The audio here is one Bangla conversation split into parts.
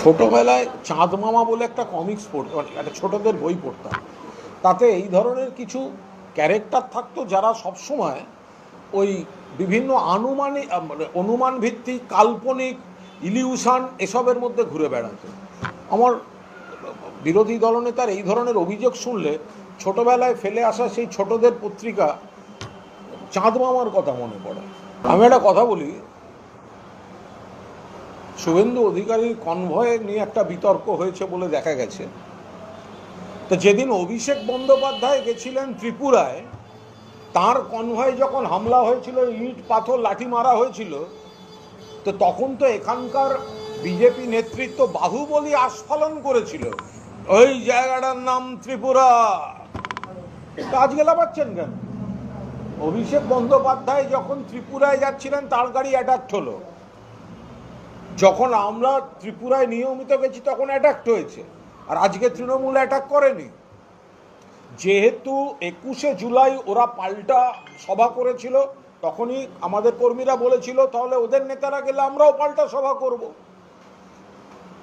ছোটবেলায় চাঁদ মামা বলে একটা কমিক্স পড়তাম মানে একটা ছোটদের বই পড়তাম। তাতে এই ধরনের কিছু ক্যারেক্টার থাকতো যারা সবসময় ওই বিভিন্ন আনুমানিক মানে অনুমান ভিত্তিক কাল্পনিক ইলিউশন এসবের মধ্যে ঘুরে বেড়াতো। আমার বিরোধী দলনেতার এই ধরনের অভিযোগ শুনলে ছোটবেলায় ফেলে আসা সেই ছোটদের পত্রিকা চাঁদ মামার কথা মনে পড়ে। আমি একটা কথা বলি শুভেন্দু অধিকারীর কনভয়ে নিয়ে একটা বিতর্ক হয়েছে বলে দেখা গেছে। তো যেদিন অভিষেক বন্দ্যোপাধ্যায় গেছিলেন ত্রিপুরায়, তার কনভয়ে যখন হামলা হয়েছিল, ইট, পাথর, লাঠি মারা হয়েছিল, তো তখন তো এখানকার বিজেপি নেতৃত্ব বাহুবলী আস্ফালন করেছিল। ওই জায়গাটার নাম ত্রিপুরা। তা আজকে লাপাচ্ছেন কেন? অভিষেক বন্দ্যোপাধ্যায় যখন ত্রিপুরায় যাচ্ছিলেন, তার গাড়ি অ্যাটাক্ট হলো। যখন আমরা ত্রিপুরায় নিয়মিত গেছি, তখন অ্যাটাক্ট হয়েছে। আর আজকে তৃণমূল অ্যাটাক করেনি। যেহেতু একুশে জুলাই ওরা পাল্টা সভা করেছিল, তখনই আমাদের কর্মীরা বলেছিল, তাহলে ওদের নেতারা গেলে আমরাও পাল্টা সভা করব।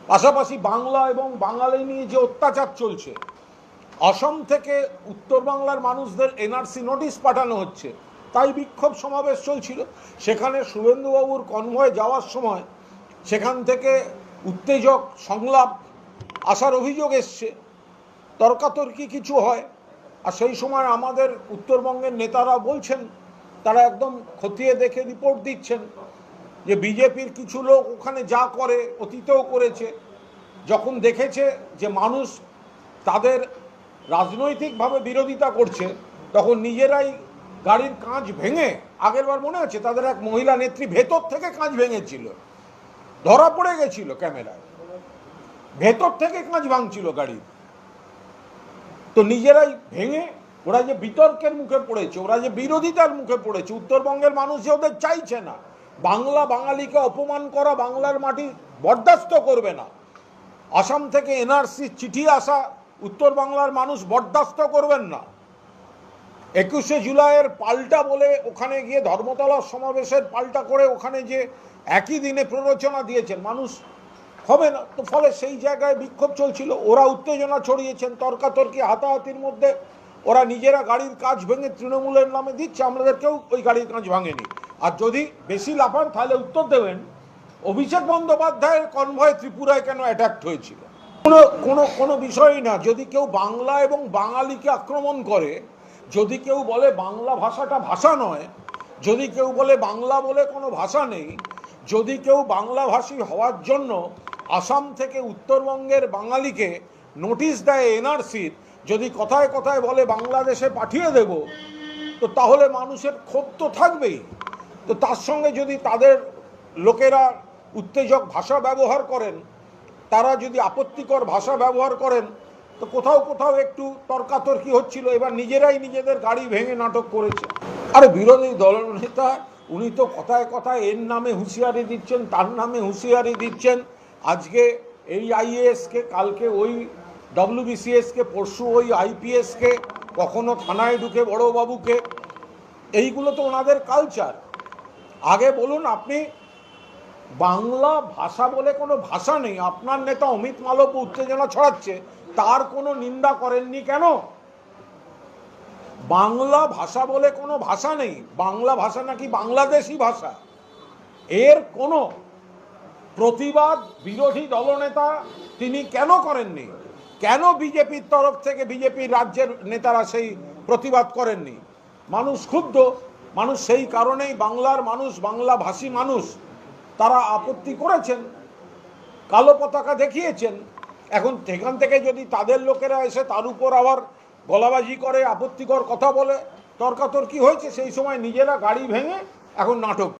পাশাপাশি বাংলা এবং বাঙালি নিয়ে যে অত্যাচার চলছে, অসম থেকে উত্তর বাংলার মানুষদের এনআরসি নোটিশ পাঠানো হচ্ছে, তাই বিক্ষোভ সমাবেশ চলছিল। সেখানে শুভেন্দুবাবুর কনভয়ে যাওয়ার সময় সেখান থেকে উত্তেজক, সংলাপ আসার অভিযোগ এসছে। তর্কাতর্কি কিছু হয়। আর সেই সময় আমাদের উত্তরবঙ্গের নেতারা বলছেন, তারা একদম খতিয়ে দেখে রিপোর্ট দিচ্ছেন যে বিজেপির কিছু লোক ওখানে যা করে, অতীতেও করেছে। যখন দেখেছে যে মানুষ তাদের রাজনৈতিকভাবে বিরোধিতা করছে, তখন নিজেরাই গাড়ির কাঁচ ভেঙে, আগেরবার মনে আছে, তাদের এক মহিলা নেত্রী ভেতর থেকে কাঁচ ভেঙেছিল। ধরা পড়ে গেছিল ক্যামেরায়। ভেতর থেকে কাঁচ ভাঙছিল গাড়ির তো নিজেরাই ভেঙে, ওরা যে বিতর্কের মুখে পড়েছে, ওরা যে বিরোধিতার মুখে পড়েছে, উত্তরবঙ্গের মানুষ যে ওদের চাইছে না। বাংলা বাঙালিকে অপমান করা বাংলার মাটি বরদাস্ত করবে না। আসাম থেকে এনআরসি চিঠি আসা উত্তর বাংলার মানুষ বরদাস্ত করবেন না। একুশে জুলাইয়ের পাল্টা বলে ওখানে গিয়ে ধর্মতলার সমাবেশের পাল্টা করে ওখানে যে একই দিনে প্ররোচনা দিয়েছেন, মানুষ হবে না। তো ফলে সেই জায়গায় বিক্ষোভ চলছিল, ওরা উত্তেজনা ছড়িয়েছেন, তর্কাতর্কি হাতাহাতির মধ্যে ওরা নিজেরা গাড়ির কাজ ভেঙে তৃণমূলের নামে দিচ্ছে, আমাদেরকেও ওই গাড়ির কাজ ভাঙেনি। আর যদি বেশি লাফান, তাহলে উত্তর দেবেন, অভিষেক বন্দ্যোপাধ্যায়ের কনভয় ত্রিপুরায় কেন অ্যাটাক্ট হয়েছিল? কোনো কোনো কোনো বিষয়ই না। যদি কেউ বাংলা এবং বাঙালিকে আক্রমণ করে, যদি কেউ বলে বাংলা ভাষাটা ভাষা নয়, যদি কেউ বলে বাংলা বলে কোনো ভাষা নেই যদি কেউ বাংলাভাষী হওয়ার জন্য আসাম থেকে উত্তরবঙ্গের বাঙালিকে নোটিশ দেয় এনআরসির, যদি কথায় কথায় বলে বাংলাদেশে পাঠিয়ে দেব, তো তাহলে মানুষের ক্ষোভ তো থাকবেই। তো তার সঙ্গে যদি তাদের লোকেরা উত্তেজক ভাষা ব্যবহার করেন, তারা যদি আপত্তিকর ভাষা ব্যবহার করেন, তো কোথাও কোথাও একটু তর্কাতর্কি হচ্ছিল, এবার নিজেরাই নিজেদের গাড়ি ভেঙে নাটক করেছে। আরে বিরোধী দলনেতা উনি তো কথায় কথায় এর নামে হুঁশিয়ারি দিচ্ছেন, তার নামে হুঁশিয়ারি দিচ্ছেন। আজকে এই আইএএসকে কালকে ওই ডব্লিউবিসিএসকে পরশু ওই আইপিএসকে কখনো থানায় ঢুকে বড়োবাবুকে। এইগুলো তো ওনাদের কালচার আগে বলুন আপনি, বাংলা ভাষা বলে কোনো ভাষা নেই। আপনার নেতা অমিত মালব্য উত্তেজনা ছড়াচ্ছে, তার কোনো নিন্দা করেননি কেন? বাংলা ভাষা বলে কোনো ভাষা নেই। বাংলা ভাষা নাকি বাংলাদেশি ভাষা। এর কোনো প্রতিবাদ বিরোধী দলনেতা তিনি কেন করেননি? কেন বিজেপির তরফ থেকে বিজেপির রাজ্যের নেতারা সেই প্রতিবাদ করেননি? মানুষ ক্ষুব্ধ। মানুষ সেই কারণেই বাংলার মানুষ, বাংলাভাষী মানুষ, তারা আপত্তি করেছেন, কালো পতাকা দেখিয়েছেন। এখন সেখান থেকে যদি তাদের লোকেরা এসে তার উপর আবার গলাবাজি করে আপত্তিকর কথা বলে তর্কাতর্কি হয়েছে সেই সময় নিজেরা গাড়ি ভেঙে এখন নাটক